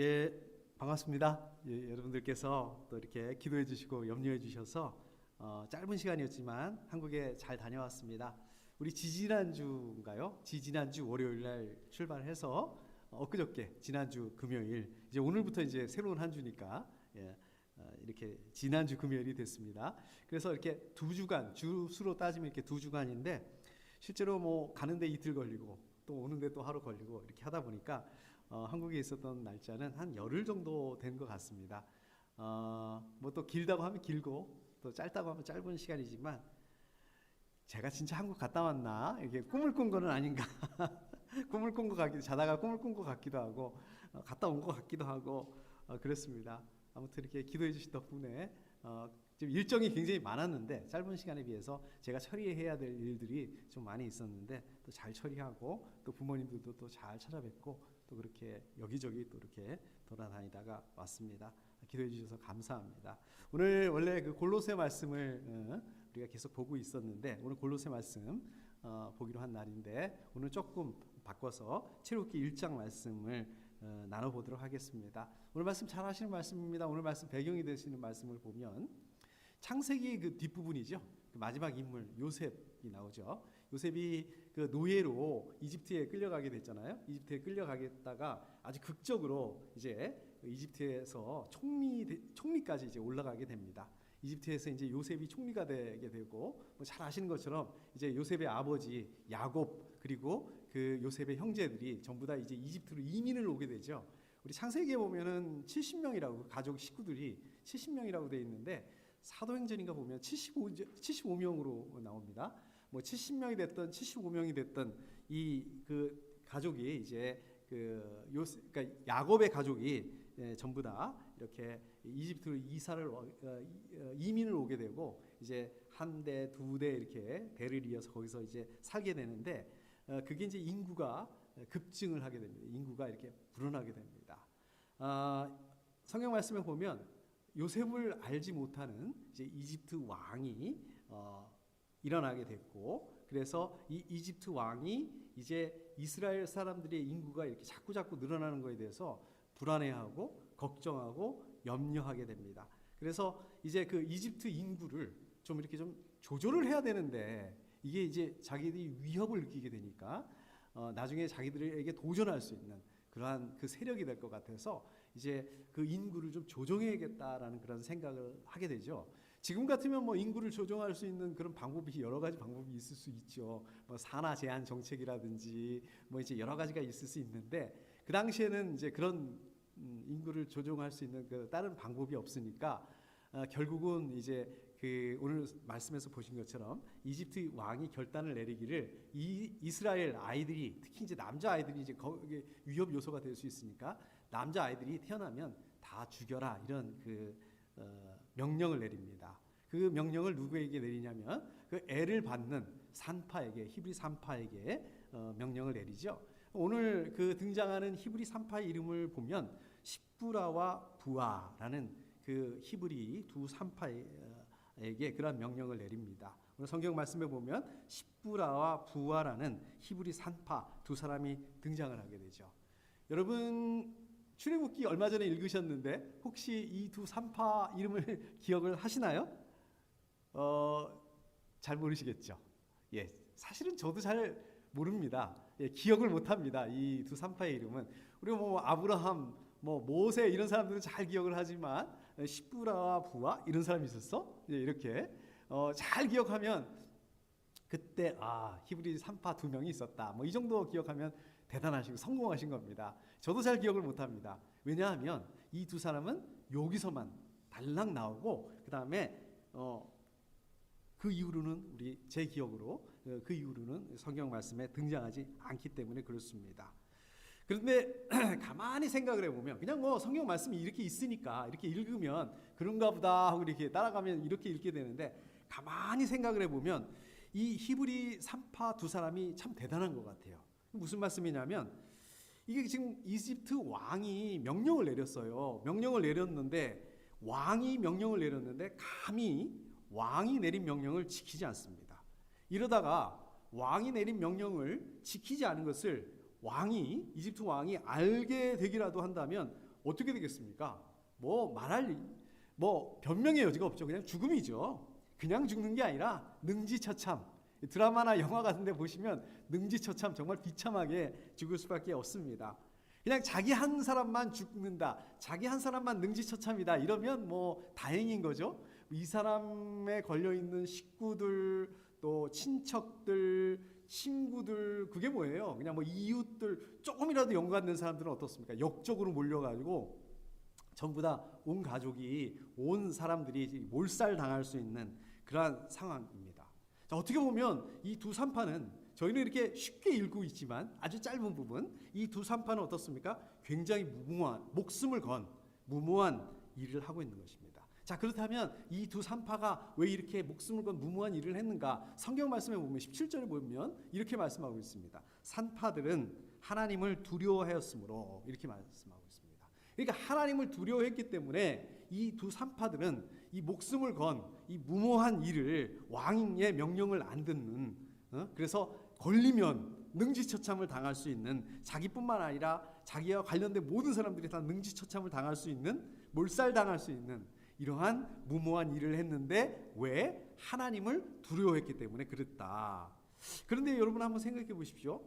예, 반갑습니다. 예, 여러분들께서 또 이렇게 기도해 주시고 염려해 주셔서 어, 짧은 시간이었지만 한국에 잘 다녀왔습니다. 우리 지지난주인가요? 지지난주 월요일 날 출발해서 어, 엊그저께 지난주 금요일 이제 오늘부터 이제 새로운 한 주니까 예, 어, 이렇게 지난주 금요일이 됐습니다. 그래서 이렇게 두 주간 주 수로 따지면 이렇게 두 주간인데 실제로 뭐 가는데 이틀 걸리고 또 오는데 또 하루 걸리고 이렇게 하다 보니까 어, 한국에 있었던 날짜는 한 열흘 정도 된 것 같습니다. 어, 뭐 또 길다고 하면 길고 또 짧다고 하면 짧은 시간이지만 제가 진짜 한국 갔다 왔나 이게 꿈을 꾼 거는 아닌가 꿈을 꾼 것 같기도 자다가 꿈을 꾼 것 같기도 하고 어, 갔다 온 것 같기도 하고 어, 그랬습니다. 아무튼 이렇게 기도해 주신 덕분에 어, 지금 일정이 굉장히 많았는데 짧은 시간에 비해서 제가 처리해야 될 일들이 좀 많이 있었는데 또 잘 처리하고 또 부모님들도 또 잘 찾아뵙고 또 그렇게 여기저기 또 이렇게 돌아다니다가 왔습니다. 기도해 주셔서 감사합니다. 오늘 원래 그 골로새 말씀을 어, 우리가 계속 보고 있었는데 오늘 골로새 말씀 어, 보기로 한 날인데 오늘 조금 바꿔서 출애굽기 1장 말씀을 어, 나눠보도록 하겠습니다. 오늘 말씀 잘 하시는 말씀입니다. 오늘 말씀 배경이 되시는 말씀을 보면 창세기 그 뒷부분이죠. 그 마지막 인물 요셉이 나오죠. 요셉이 그 노예로 이집트에 끌려가게 됐잖아요. 이집트에 끌려가겠다가 아주 극적으로 이제 이집트에서 총리 총리까지 이제 올라가게 됩니다. 이집트에서 이제 요셉이 총리가 되게 되고 뭐 잘 아시는 것처럼 이제 요셉의 아버지 야곱 그리고 그 요셉의 형제들이 전부 다 이제 이집트로 이민을 오게 되죠. 우리 창세기에 보면은 70명이라고 가족 식구들이 70명이라고 돼 있는데 사도행전인가 보면 75 75명으로 나옵니다. 뭐 70명이 됐던 75명이 됐던 이 그 가족이 이제 그 요, 그러니까 야곱의 가족이 예, 전부 다 이렇게 이집트로 이사를 어, 어, 이민을 오게 되고 이제 한 대, 두 대 이렇게 대를 이어서 거기서 이제 살게 되는데 어, 그게 이제 인구가 급증을 하게 됩니다. 인구가 이렇게 불어나게 됩니다. 아, 성경 말씀에 보면 요셉을 알지 못하는 이제 이집트 왕이 어, 일어나게 됐고 그래서 이 이집트 왕이 이제 이스라엘 사람들의 인구가 이렇게 자꾸 자꾸 늘어나는 것에 대해서 불안해하고 걱정하고 염려하게 됩니다. 그래서 이제 그 이집트 인구를 좀 이렇게 좀 조절을 해야 되는데 이게 이제 자기들이 위협을 느끼게 되니까 어, 나중에 자기들에게 도전할 수 있는 그러한 그 세력이 될 것 같아서 이제 그 인구를 좀 조정해야겠다라는 그런 생각을 하게 되죠. 지금 같으면 뭐 인구를 조정할 수 있는 그런 방법이 여러 가지 방법이 있을 수 있죠. 뭐 산화 제한 정책이라든지 뭐 이제 여러 가지가 있을 수 있는데 그 당시에는 이제 그런 음, 인구를 조정할 수 있는 그 다른 방법이 없으니까 어, 결국은 이제 그 오늘 말씀에서 보신 것처럼 이집트 왕이 결단을 내리기를 이 이스라엘 아이들이 특히 이제 남자 아이들이 이제 거기 위협 요소가 될 수 있으니까 남자 아이들이 태어나면 다 죽여라 이런 그 어, 명령을 내립니다. 그 명령을 누구에게 내리냐면 그 애를 받는 산파에게 히브리 산파에게 어, 명령을 내리죠. 오늘 그 등장하는 히브리 산파의 이름을 보면 십부라와 부아라는 그 히브리 두 산파에게 그런 명령을 내립니다. 오늘 성경 말씀에 보면 십부라와 부아라는 히브리 산파 두 사람이 등장을 하게 되죠. 여러분 출애굽기 얼마 전에 읽으셨는데 혹시 이 두 산파 이름을 기억을 하시나요? 어, 잘 모르시겠죠. 예, 사실은 저도 잘 모릅니다. 예, 기억을 못 합니다. 이 두 산파의 이름은 우리 뭐 아브라함, 뭐 모세 이런 사람들은 잘 기억을 하지만 시부라와 부와 이런 사람이 있었어? 예, 이렇게 어, 잘 기억하면 그때 아 히브리 산파 두 명이 있었다. 뭐 이 정도 기억하면 대단하시고 성공하신 겁니다. 저도 잘 기억을 못 합니다. 왜냐하면 이 두 사람은 여기서만 달랑 나오고 그 다음에 어, 그 이후로는 우리 제 기억으로 어, 그 이후로는 성경 말씀에 등장하지 않기 때문에 그렇습니다. 그런데 가만히 생각을 해보면 그냥 뭐 성경 말씀이 이렇게 있으니까 이렇게 읽으면 그런가 보다 하고 이렇게 따라가면 이렇게 읽게 되는데 가만히 생각을 해보면 이 히브리 산파 두 사람이 참 대단한 것 같아요. 무슨 말씀이냐면 이게 지금 이집트 왕이 명령을 내렸어요. 명령을 내렸는데 왕이 명령을 내렸는데 감히 왕이 내린 명령을 지키지 않습니다. 이러다가 왕이 내린 명령을 지키지 않은 것을 왕이 이집트 왕이 알게 되기라도 한다면 어떻게 되겠습니까? 뭐 말할 뭐 변명의 여지가 없죠. 그냥 죽음이죠. 그냥 죽는 게 아니라 능지처참. 드라마나 영화 같은 데 보시면 능지처참 정말 비참하게 죽을 수밖에 없습니다. 그냥 자기 한 사람만 죽는다. 자기 한 사람만 능지처참이다. 이러면 뭐 다행인 거죠. 이 사람에 걸려 있는 식구들 또 친척들 친구들 그게 뭐예요? 그냥 뭐 이웃들 조금이라도 연관된 사람들은 어떻습니까? 역적으로 몰려가지고 전부 다 온 가족이 온 사람들이 몰살 당할 수 있는 그러한 상황입니다. 자, 어떻게 보면 이 두 산파는 저희는 이렇게 쉽게 읽고 있지만 아주 짧은 부분 이 두 산파는 어떻습니까? 굉장히 무모한 목숨을 건 무모한 일을 하고 있는 것입니다. 자 그렇다면 이 두 산파가 왜 이렇게 목숨을 건 무모한 일을 했는가? 성경 말씀에 보면 17절에 보면 이렇게 말씀하고 있습니다. 산파들은 하나님을 두려워하였으므로 이렇게 말씀하고 있습니다. 그러니까 하나님을 두려워했기 때문에 이 두 산파들은 이 목숨을 건 이 무모한 일을 왕의 명령을 안 듣는 어? 그래서 걸리면 능지처참을 당할 수 있는 자기뿐만 아니라 자기와 관련된 모든 사람들이 다 능지처참을 당할 수 있는 몰살 당할 수 있는 이러한 무모한 일을 했는데 왜 하나님을 두려워했기 때문에 그랬다. 그런데 여러분 한번 생각해 보십시오.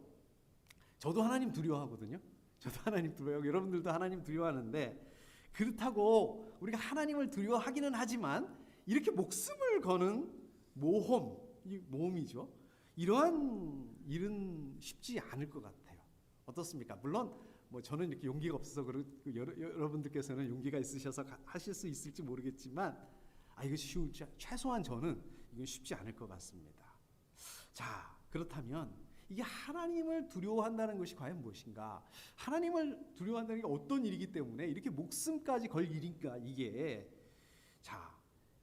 저도 하나님 두려워하거든요. 저도 하나님 두려워하고 여러분들도 하나님 두려워하는데 그렇다고 우리가 하나님을 두려워하기는 하지만 이렇게 목숨을 거는 모험, 이 모험이죠. 이러한 일은 쉽지 않을 것 같아요. 어떻습니까? 물론 뭐 저는 이렇게 용기가 없어서 그렇고 여러, 여러분들께서는 용기가 있으셔서 가- 하실 수 있을지 모르겠지만 아 이것이 쉬울지 최소한 저는 이건 쉽지 않을 것 같습니다. 자 그렇다면 이게 하나님을 두려워한다는 것이 과연 무엇인가? 하나님을 두려워한다는 게 어떤 일이기 때문에 이렇게 목숨까지 걸 일인가 이게 자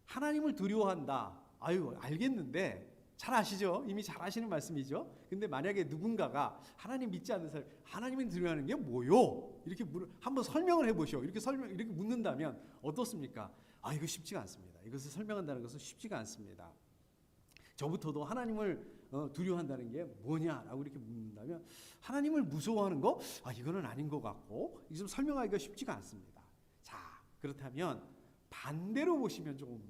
하나님을 두려워한다. 아유 알겠는데 잘 아시죠? 이미 잘 아시는 말씀이죠. 근데 만약에 누군가가 하나님 믿지 않는 사람, 하나님을 두려워하는 게 뭐요? 이렇게 물, 한번 설명을 해보시오. 이렇게 설명 이렇게 묻는다면 어떻습니까? 아 이거 쉽지가 않습니다. 이것을 설명한다는 것은 쉽지가 않습니다. 저부터도 하나님을 어, 두려워한다는 게 뭐냐라고 이렇게 묻는다면 하나님을 무서워하는 거? 아 이거는 아닌 것 같고 이좀 설명하기가 쉽지가 않습니다. 자 그렇다면 반대로 보시면 조금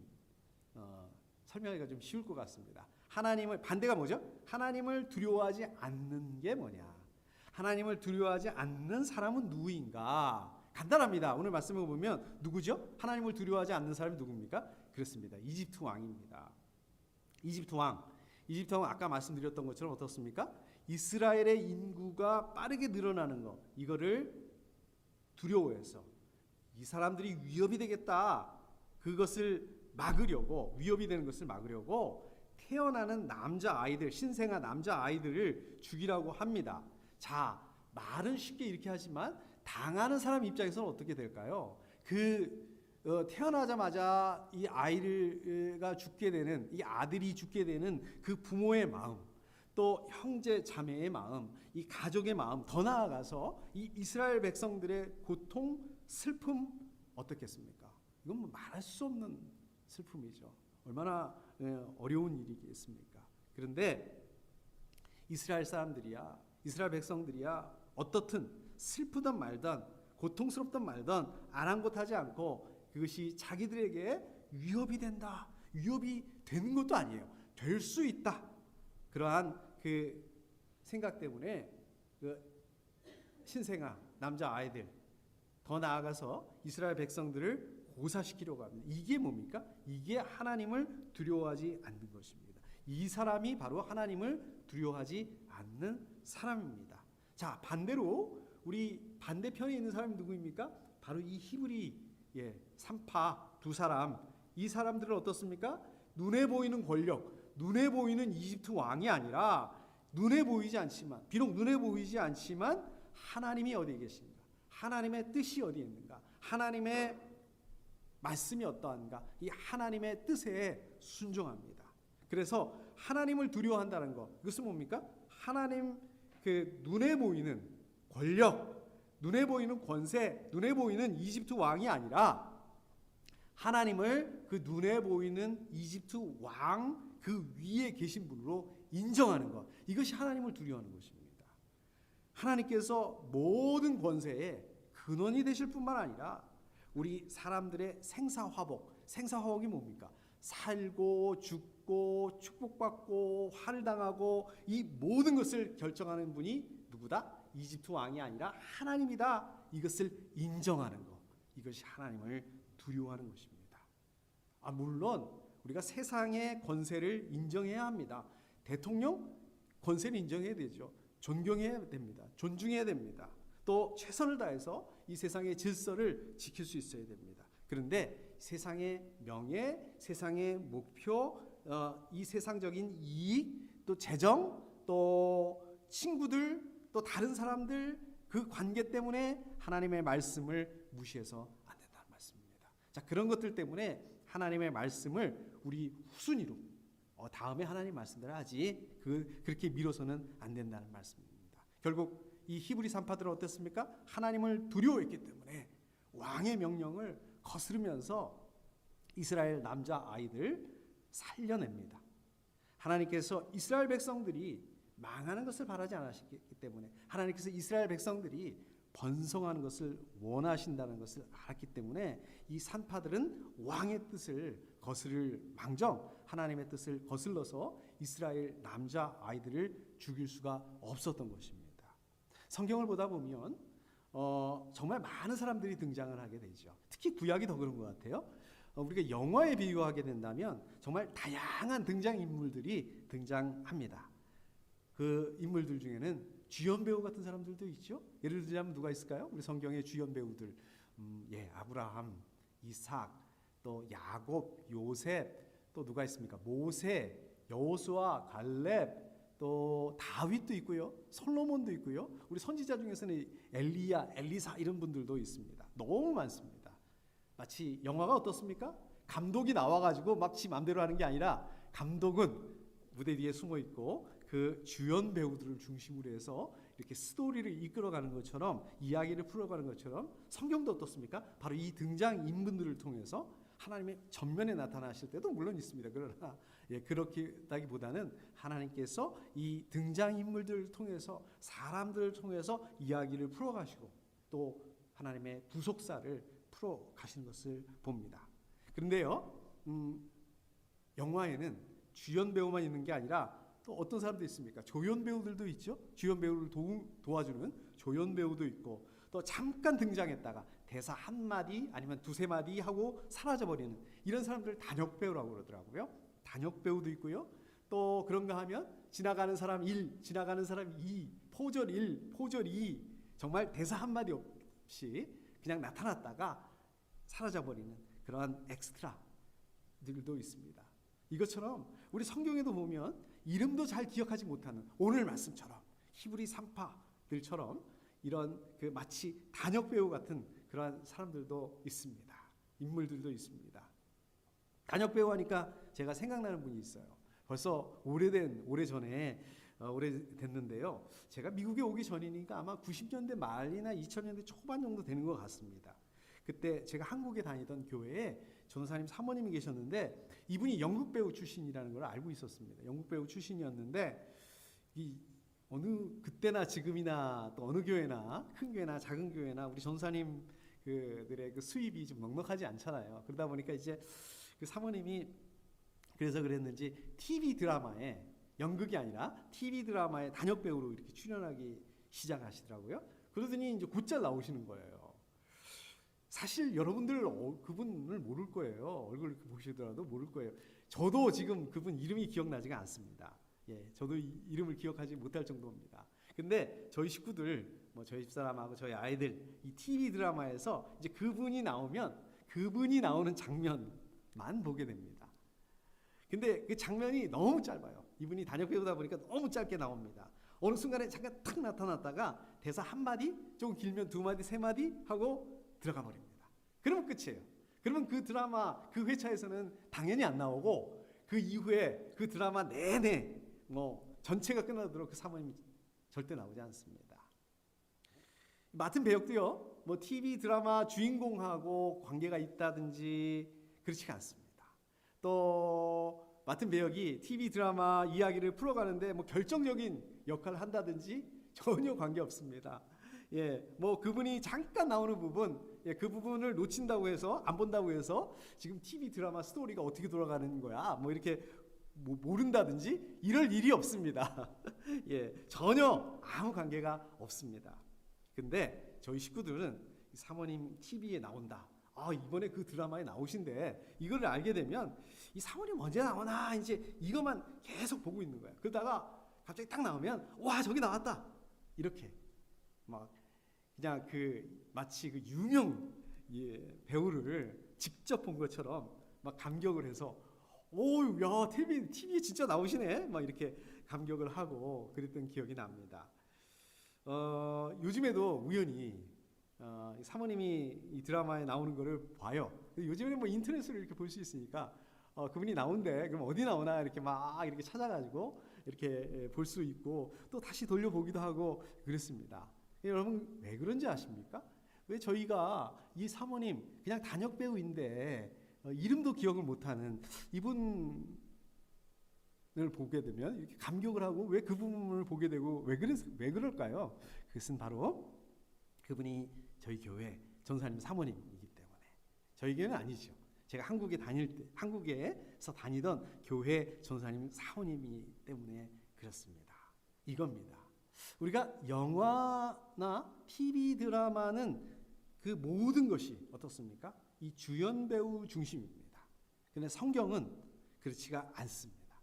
어, 설명하기가 좀 쉬울 것 같습니다. 하나님을 반대가 뭐죠? 하나님을 두려워하지 않는 게 뭐냐? 하나님을 두려워하지 않는 사람은 누구인가? 간단합니다. 오늘 말씀을 보면 누구죠? 하나님을 두려워하지 않는 사람이 누굽니까? 그렇습니다. 이집트 왕입니다. 이집트 왕. 이집트 왕 아까 말씀드렸던 것처럼 어떻습니까? 이스라엘의 인구가 빠르게 늘어나는 것 이거를 두려워해서 이 사람들이 위협이 되겠다. 그것을 막으려고 위협이 되는 것을 막으려고 태어나는 남자 아이들 신생아 남자 아이들을 죽이라고 합니다. 자 말은 쉽게 이렇게 하지만 당하는 사람 입장에서는 어떻게 될까요? 그 어, 태어나자마자 이 아이가 죽게 되는 이 아들이 죽게 되는 그 부모의 마음 또 형제 자매의 마음 이 가족의 마음 더 나아가서 이 이스라엘 백성들의 고통 슬픔 어떻겠습니까? 이건 뭐 말할 수 없는 슬픔이죠. 얼마나 예, 어려운 일이겠습니까? 그런데 이스라엘 사람들이야 이스라엘 백성들이야 어떻든 슬프든 말든 고통스럽든 말든 아랑곳하지 않고 그것이 자기들에게 위협이 된다 위협이 되는 것도 아니에요 될 수 있다 그러한 그 생각 때문에 그 신생아 남자 아이들 더 나아가서 이스라엘 백성들을 고사시키려고 합니다. 이게 뭡니까? 이게 하나님을 두려워하지 않는 것입니다. 이 사람이 바로 하나님을 두려워하지 않는 사람입니다. 자, 반대로 우리 반대편에 있는 사람이 누구입니까? 바로 이 히브리 예, 삼파 두 사람. 이 사람들은 어떻습니까? 눈에 보이는 권력, 눈에 보이는 이집트 왕이 아니라 눈에 보이지 않지만 비록 눈에 보이지 않지만 하나님이 어디에 계신가? 하나님의 뜻이 어디에 있는가? 하나님의 말씀이 어떠한가? 이 하나님의 뜻에 순종합니다. 그래서 하나님을 두려워한다는 것. 이것은 뭡니까? 하나님 그 눈에 보이는 권력, 눈에 보이는 권세, 눈에 보이는 이집트 왕이 아니라 하나님을 그 눈에 보이는 이집트 왕 그 위에 계신 분으로 인정하는 것. 이것이 하나님을 두려워하는 것입니다. 하나님께서 모든 권세에 근원이 되실 뿐만 아니라 우리 사람들의 생사화복, 생사화복이 뭡니까? 살고 죽고 축복받고 화를 당하고 이 모든 것을 결정하는 분이 누구다? 이집트 왕이 아니라 하나님이다. 이것을 인정하는 것. 이것이 하나님을 두려워하는 것입니다. 아 물론 우리가 세상의 권세를 인정해야 합니다. 대통령 권세를 인정해야 되죠. 존경해야 됩니다. 존중해야 됩니다. 또 최선을 다해서 이 세상의 질서를 지킬 수 있어야 됩니다. 그런데 세상의 명예, 세상의 목표, 어, 이 세상적인 이익, 또 재정, 또 친구들, 또 다른 사람들 그 관계 때문에 하나님의 말씀을 무시해서 안 된다는 말씀입니다. 자 그런 것들 때문에 하나님의 말씀을 우리 후순위로 어, 다음에 하나님 말씀대로 하지 그 그렇게 미뤄서는 안 된다는 말씀입니다. 결국 이 히브리 산파들은 어땠습니까? 하나님을 두려워했기 때문에 왕의 명령을 거스르면서 이스라엘 남자 아이들 살려냅니다. 하나님께서 이스라엘 백성들이 망하는 것을 바라지 않으셨기 때문에 하나님께서 이스라엘 백성들이 번성하는 것을 원하신다는 것을 알았기 때문에 이 산파들은 왕의 뜻을 거스를 망정 하나님의 뜻을 거슬러서 이스라엘 남자 아이들을 죽일 수가 없었던 것입니다. 성경을 보다 보면 어, 정말 많은 사람들이 등장을 하게 되죠. 특히 구약이 더 그런 것 같아요. 어, 우리가 영화에 비유하게 된다면 정말 다양한 등장 인물들이 등장합니다. 그 인물들 중에는 주연 배우 같은 사람들도 있죠. 예를 들자면 누가 있을까요? 우리 성경의 주연 배우들, 음, 예, 아브라함, 이삭, 또 야곱, 요셉, 또 누가 있습니까? 모세, 여호수아, 갈렙, 또 다윗도 있고요. 솔로몬도 있고요. 우리 선지자 중에서는 엘리야, 엘리사 이런 분들도 있습니다. 너무 많습니다. 마치 영화가 어떻습니까? 감독이 나와 가지고 막 지 맘대로 하는 게 아니라 감독은 무대 뒤에 숨어 있고 그 주연 배우들을 중심으로 해서 이렇게 스토리를 이끌어가는 것처럼 이야기를 풀어가는 것처럼 성경도 어떻습니까? 바로 이 등장 인물들을 통해서 하나님의 전면에 나타나실 때도 물론 있습니다. 그러나 예, 그렇다기보다는 하나님께서 이 등장 인물들을 통해서 사람들을 통해서 이야기를 풀어가시고 또 하나님의 부속사를 풀어 가시는 것을 봅니다. 그런데요, 음, 영화에는 주연 배우만 있는 게 아니라 또 어떤 사람도 있습니까? 조연 배우들도 있죠. 주연 배우를 도, 도와주는 조연 배우도 있고 또 잠깐 등장했다가 대사 한 마디 아니면 두세 마디 하고 사라져 버리는 이런 사람들 단역 배우라고 그러더라고요. 단역 배우도 있고요. 또 그런가 하면 지나가는 사람 1, 지나가는 사람 2, 포절 1, 포절 2 정말 대사 한 마디 없이 그냥 나타났다가 사라져 버리는 그러한 엑스트라들도 있습니다. 이것처럼 우리 성경에도 보면 이름도 잘 기억하지 못하는 오늘 말씀처럼 히브리 산파들처럼 이런 그 마치 단역 배우 같은 그러한 사람들도 있습니다. 인물들도 있습니다. 단역 배우 하니까 제가 생각나는 분이 있어요. 벌써 오래된 오래 전에 어, 오래됐는데요. 제가 미국에 오기 전이니까 아마 90년대 말이나 2000년대 초반 정도 되는 것 같습니다. 그때 제가 한국에 다니던 교회에 전사님 사모님이 계셨는데 이분이 연극 배우 출신이라는 걸 알고 있었습니다. 연극 배우 출신이었는데 이 어느 그때나 지금이나 또 어느 교회나 큰 교회나 작은 교회나 우리 전사님 그들의 그 수입이 좀 넉넉하지 않잖아요. 그러다 보니까 이제 그 사모님이 그래서 그랬는지 TV 드라마에 연극이 아니라 TV 드라마에 단역 배우로 이렇게 출연하기 시작하시더라고요. 그러더니 이제 곧잘 나오시는 거예요. 사실 여러분들 어, 그분을 모를 거예요. 얼굴 보시더라도 모를 거예요. 저도 지금 그분 이름이 기억나지가 않습니다. 예, 저도 이 름을 기억하지 못할 정도입니다. 근데 저희 식구들, 뭐 저희 집사람하고 저희 아이들 이 TV 드라마에서 이제 그분이 나오면 그분이 나오는 장면만 보게 됩니다. 근데 그 장면이 너무 짧아요. 이분이 단역 배우다 보니까 너무 짧게 나옵니다. 어느 순간에 잠깐 탁 나타났다가 대사 한 마디, 조금 길면 두 마디, 세 마디 하고 들어가 버립니다. 그러면 끝이에요. 그러면 그 드라마 그 회차에서는 당연히 안 나오고 그 이후에 그 드라마 내내 뭐 전체가 끝나도록 그 사모님이 절대 나오지 않습니다. 맡은 배역도요. 뭐 TV 드라마 주인공하고 관계가 있다든지 그렇지가 않습니다. 또 맡은 배역이 TV 드라마 이야기를 풀어가는데 뭐 결정적인 역할을 한다든지 전혀 관계 없습니다. 예, 뭐 그분이 잠깐 나오는 부분, 예, 그 부분을 놓친다고 해서 안 본다고 해서 지금 TV 드라마 스토리가 어떻게 돌아가는 거야, 뭐 이렇게 뭐 모른다든지 이럴 일이 없습니다. 예, 전혀 아무 관계가 없습니다. 근데 저희 식구들은 이 사모님 TV에 나온다. 아 이번에 그 드라마에 나오신데 이거를 알게 되면 이 사모님 언제 나오나 이제 이것만 계속 보고 있는 거야. 그러다가 갑자기 딱 나오면 와 저기 나왔다 이렇게 막 그냥 그 마치 그 유명 예, 배우를 직접 본 것처럼 막 감격을 해서 오야 TV TV에 진짜 나오시네 막 이렇게 감격을 하고 그랬던 기억이 납니다. 어, 요즘에도 우연히 어, 이 사모님이 이 드라마에 나오는 거를 봐요. 요즘에는 뭐 인터넷으로 이렇게 볼 수 있으니까 어, 그분이 나온대. 그럼 어디 나오나 이렇게 막 이렇게 찾아가지고 이렇게 예, 볼수 있고 또 다시 돌려보기도 하고 그랬습니다. 예, 여러분 왜 그런지 아십니까? 왜 저희가 이 사모님 그냥 단역 배우인데 어, 이름도 기억을 못하는 이분을 보게 되면 이렇게 감격을 하고 왜 그 부분을 보게 되고 왜 그랬 왜 그럴까요? 그것은 바로 그분이 저희 교회 전사님 사모님이기 때문에 저희 교회는 아니죠. 제가 한국에 다닐 때 한국에서 다니던 교회 전사님 사모님이 때문에 그렇습니다. 이겁니다. 우리가 영화나 TV 드라마는 그 모든 것이 어떻습니까? 이 주연 배우 중심입니다. 그런데 성경은 그렇지가 않습니다.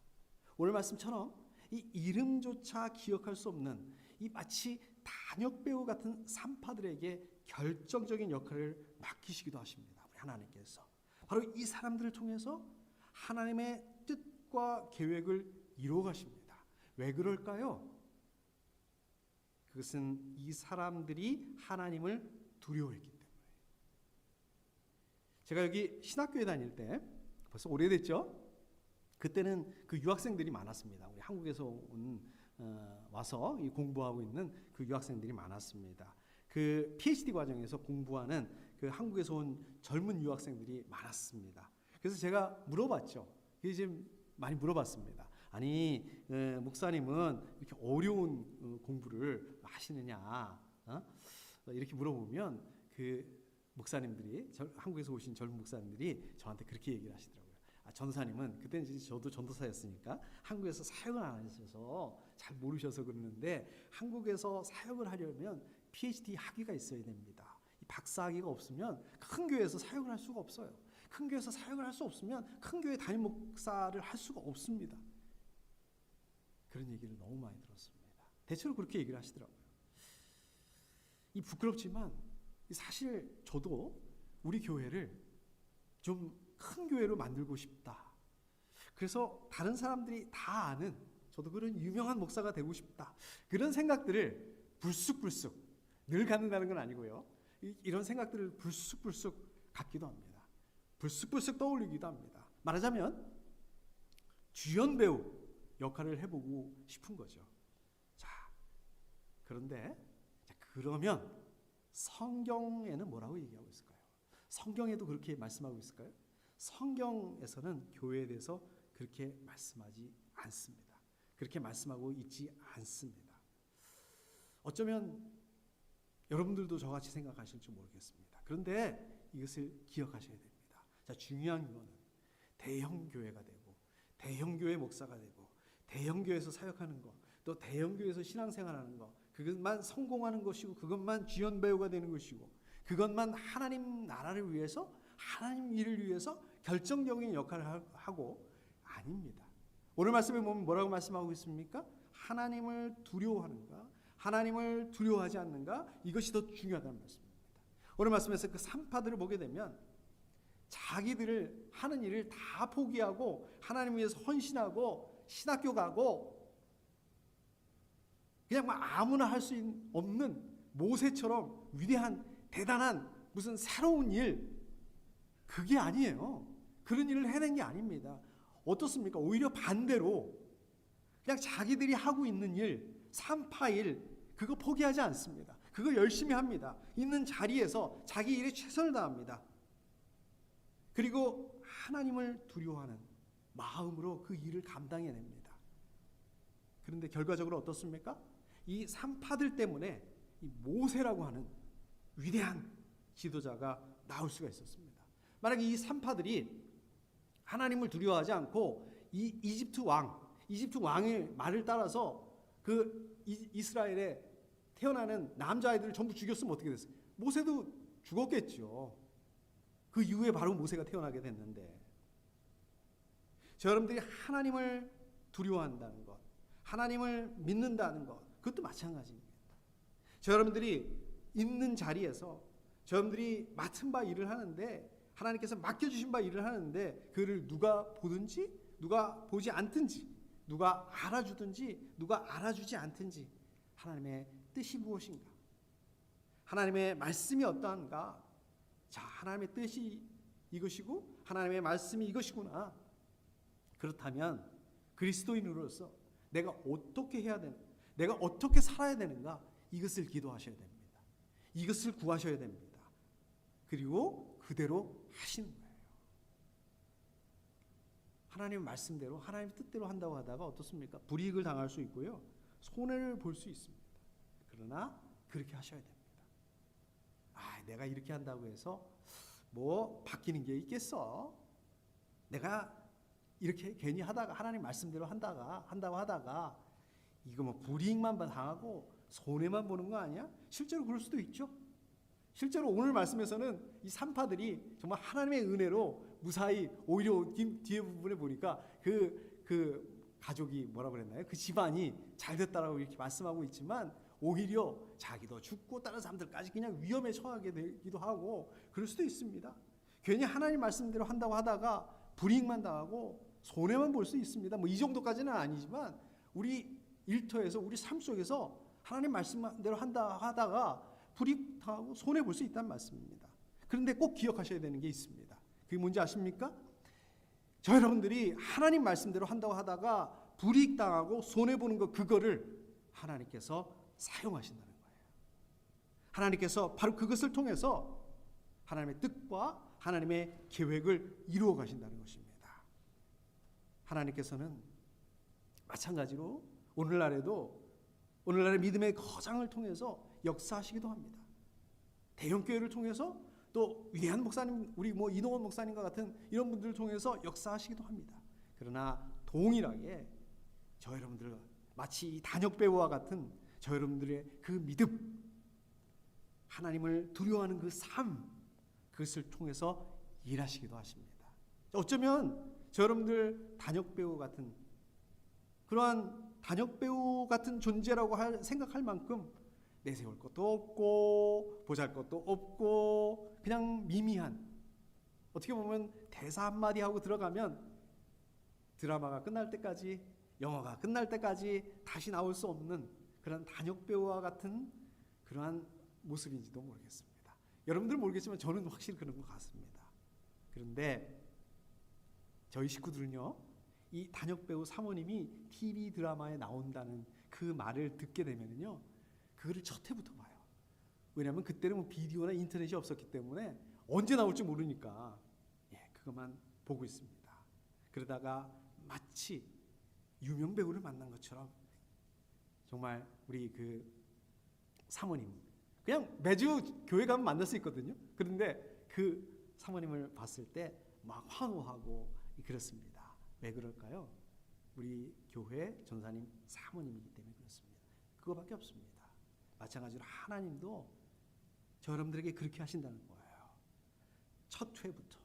오늘 말씀처럼 이 이름조차 기억할 수 없는 이 마치 단역 배우 같은 산파들에게 결정적인 역할을 맡기시기도 하십니다. 우리 하나님께서 바로 이 사람들을 통해서 하나님의 뜻과 계획을 이루어 가십니다. 왜 그럴까요? 그것은 이 사람들이 하나님을 두려워했기. 제가 여기 신학교에 다닐 때 벌써 오래됐죠? 그때는 그 유학생들이 많았습니다. 우리 한국에서 온 어, 와서 이 공부하고 있는 그 유학생들이 많았습니다. 그 PhD 과정에서 공부하는 그 한국에서 온 젊은 유학생들이 많았습니다. 그래서 제가 물어봤죠. 지금 많이 물어봤습니다. 아니 어, 목사님은 이렇게 어려운 어, 공부를 하시느냐? 어? 이렇게 물어보면 그 목사님들이 저, 한국에서 오신 젊은 목사님들이 저한테 그렇게 얘기를 하시더라고요. 아, 전사님은 그때 이제 저도 전도사였으니까 한국에서 사역을 안 하셔서 잘 모르셔서 그러는데 한국에서 사역을 하려면 PhD 학위가 있어야 됩니다. 이 박사 학위가 없으면 큰 교회에서 사역을 할 수가 없어요. 큰 교회에서 사역을 할 수 없으면 큰 교회 담임 목사를 할 수가 없습니다. 그런 얘기를 너무 많이 들었습니다. 대체로 그렇게 얘기를 하시더라고요. 이 부끄럽지만 사실 저도 우리 교회를 좀 큰 교회로 만들고 싶다. 그래서 다른 사람들이 다 아는 저도 그런 유명한 목사가 되고 싶다. 그런 생각들을 불쑥불쑥 늘 갖는다는 건 아니고요. 이- 이런 생각들을 불쑥불쑥 갖기도 합니다. 불쑥불쑥 떠올리기도 합니다. 말하자면 주연 배우 역할을 해보고 싶은 거죠. 자, 그런데 자, 그러면 성경에는 뭐라고 얘기하고 있을까요? 성경에도 그렇게 말씀하고 있을까요? 성경에서는 교회에 대해서 그렇게 말씀하지 않습니다. 그렇게 말씀하고 있지 않습니다. 어쩌면 여러분들도 저같이 생각하실지 모르겠습니다. 그런데 이것을 기억하셔야 됩니다. 자, 중요한 거는 대형 교회가 되고 대형 교회 목사가 되고 대형 교회에서 사역하는 거, 또 대형 교회에서 신앙생활하는 거, 그것만 성공하는 것이고 그것만 주연 배우가 되는 것이고 그것만 하나님 나라를 위해서 하나님 일을 위해서 결정적인 역할을 하- 하고 아닙니다. 오늘 말씀에 보면 뭐라고 말씀하고 있습니까? 하나님을 두려워하는가? 하나님을 두려워하지 않는가? 이것이 더 중요하다는 말씀입니다. 오늘 말씀에서 그 산파들을 보게 되면 자기들을 하는 일을 다 포기하고 하나님 위해서 헌신하고 신학교 가고 그냥 막 아무나 할 수 없는 모세처럼 위대한 대단한 무슨 새로운 일 그게 아니에요. 그런 일을 해낸 게 아닙니다. 어떻습니까? 오히려 반대로 그냥 자기들이 하고 있는 일, 산파일 그거 포기하지 않습니다. 그거 열심히 합니다. 있는 자리에서 자기 일에 최선을 다합니다. 그리고 하나님을 두려워하는 마음으로 그 일을 감당해냅니다. 그런데 결과적으로 어떻습니까? 이 산파들 때문에 이 모세라고 하는 위대한 지도자가 나올 수가 있었습니다. 만약에 이 산파들이 하나님을 두려워하지 않고 이 이집트 왕, 이집트 왕의 말을 따라서 그 이- 이스라엘에 태어나는 남자아이들을 전부 죽였으면 어떻게 됐어요? 모세도 죽었겠죠. 그 이후에 바로 모세가 태어나게 됐는데 저 여러분들이 하나님을 두려워한다는 것, 하나님을 믿는다는 것, 그것도 마찬가지입니다. 저 여러분들이 있는 자리에서 저 여러분들이 맡은 바 일을 하는데 하나님께서 맡겨주신 바 일을 하는데 그를 누가 보든지 누가 보지 않든지 누가 알아주든지 누가 알아주지 않든지 하나님의 뜻이 무엇인가? 하나님의 말씀이 어떠한가? 자, 하나님의 뜻이 이것이고 하나님의 말씀이 이것이구나. 그렇다면 그리스도인으로서 내가 어떻게 해야 되는, 내가 어떻게 살아야 되는가? 이것을 기도하셔야 됩니다. 이것을 구하셔야 됩니다. 그리고 그대로 하시는 거예요. 하나님 말씀대로 하나님 뜻대로 한다고 하다가 어떻습니까? 불이익을 당할 수 있고요. 손해를 볼 수 있습니다. 그러나 그렇게 하셔야 됩니다. 아, 내가 이렇게 한다고 해서 뭐 바뀌는 게 있겠어? 내가 이렇게 괜히 하다가 하나님 말씀대로 한다가 한다고 하다가 이거 뭐 불이익만 당하고 손해만 보는 거 아니야? 실제로 그럴 수도 있죠. 실제로 오늘 말씀에서는 이 산파들이 정말 하나님의 은혜로 무사히 오히려 뒤, 뒤에 부분에 보니까 그, 그 가족이 뭐라 그랬나요? 그 집안이 잘 됐다라고 이렇게 말씀하고 있지만 오히려 자기도 죽고 다른 사람들까지 그냥 위험에 처하게 되기도 하고 그럴 수도 있습니다. 괜히 하나님 말씀대로 한다고 하다가 불이익만 당하고 손해만 볼 수 있습니다. 뭐 이 정도까지는 아니지만 우리 일터에서 우리 삶 속에서 하나님 말씀대로 한다 하다가 불이익 당하고 손해 볼 수 있다는 말씀입니다. 그런데 꼭 기억하셔야 되는 게 있습니다. 그게 뭔지 아십니까? 저 여러분들이 하나님 말씀대로 한다고 하다가 불이익 당하고 손해 보는 거 그거를 하나님께서 사용하신다는 거예요. 하나님께서 바로 그것을 통해서 하나님의 뜻과 하나님의 계획을 이루어 가신다는 것입니다. 하나님께서는 마찬가지로 오늘날에도 오늘날의 믿음의 거장을 통해서 역사하시기도 합니다. 대형 교회를 통해서 또 위대한 목사님 우리 뭐 이동원 목사님과 같은 이런 분들을 통해서 역사하시기도 합니다. 그러나 동일하게 저 여러분들 마치 이 단역 배우와 같은 저 여러분들의 그 믿음 하나님을 두려워하는 그 삶 그것을 통해서 일하시기도 하십니다. 어쩌면 저 여러분들 단역 배우 같은 그러한 단역 배우 같은 존재라고 할, 생각할 만큼 내세울 것도 없고 보잘 것도 없고 그냥 미미한 어떻게 보면 대사 한마디 하고 들어가면 드라마가 끝날 때까지 영화가 끝날 때까지 다시 나올 수 없는 그런 단역 배우와 같은 그러한 모습인지도 모르겠습니다. 여러분들 모르겠지만 저는 확실히 그런 것 같습니다. 그런데 저희 식구들은요, 이 단역 배우 사모님이 TV 드라마에 나온다는 그 말을 듣게 되면요, 그거를 첫 해부터 봐요. 왜냐하면 그때는 뭐 비디오나 인터넷이 없었기 때문에 언제 나올지 모르니까 예, 그것만 보고 있습니다. 그러다가 마치 유명 배우를 만난 것처럼 정말 우리 그 사모님 그냥 매주 교회 가면 만날 수 있거든요. 그런데 그 사모님을 봤을 때 막 환호하고 그렇습니다. 왜 그럴까요? 우리 교회 전사님 사모님이기 때문에 그렇습니다. 그거밖에 없습니다. 마찬가지로 하나님도 저 여러분들에게 그렇게 하신다는 거예요. 첫 회부터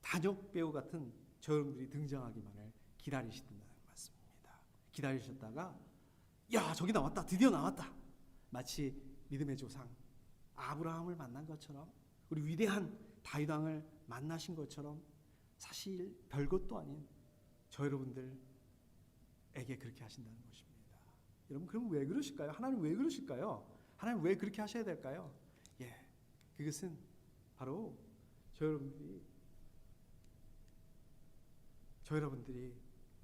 단역 배우 같은 저 여러분들이 등장하기만을 기다리신다는 말씀입니다. 기다리셨다가 야 저기 나왔다 드디어 나왔다 마치 믿음의 조상 아브라함을 만난 것처럼 우리 위대한 다윗 왕을 만나신 것처럼 사실 별것도 아닌 저 여러분들에게 그렇게 하신다는 것입니다. 여러분 그럼 왜 그러실까요? 하나님 왜 그러실까요? 하나님 왜 그렇게 하셔야 될까요? 예, 그것은 바로 저 여러분들이 저 여러분들이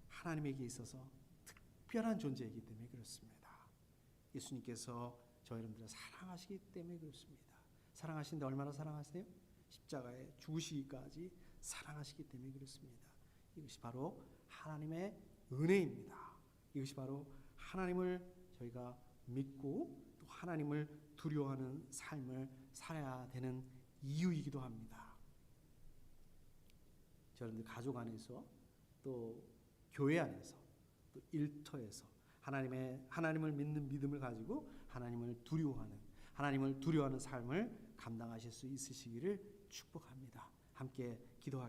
하나님에게 있어서 특별한 존재이기 때문에 그렇습니다. 예수님께서 저 여러분들을 사랑하시기 때문에 그렇습니다. 사랑하시는데 얼마나 사랑하세요? 십자가에 죽으시기까지 사랑하시기 때문에 그렇습니다. 이것이 바로 하나님의 은혜입니다. 이것이 바로 하나님을 저희가 믿고 또 하나님을 두려워하는 삶을 살아야 되는 이유이기도 합니다. 여러분들 가족 안에서 또 교회 안에서 또 일터에서 하나님의 하나님을 믿는 믿음을 가지고 하나님을 두려워하는 하나님을 두려워하는 삶을 감당하실 수 있으시기를 축복합니다. 함께 기도하겠습니다.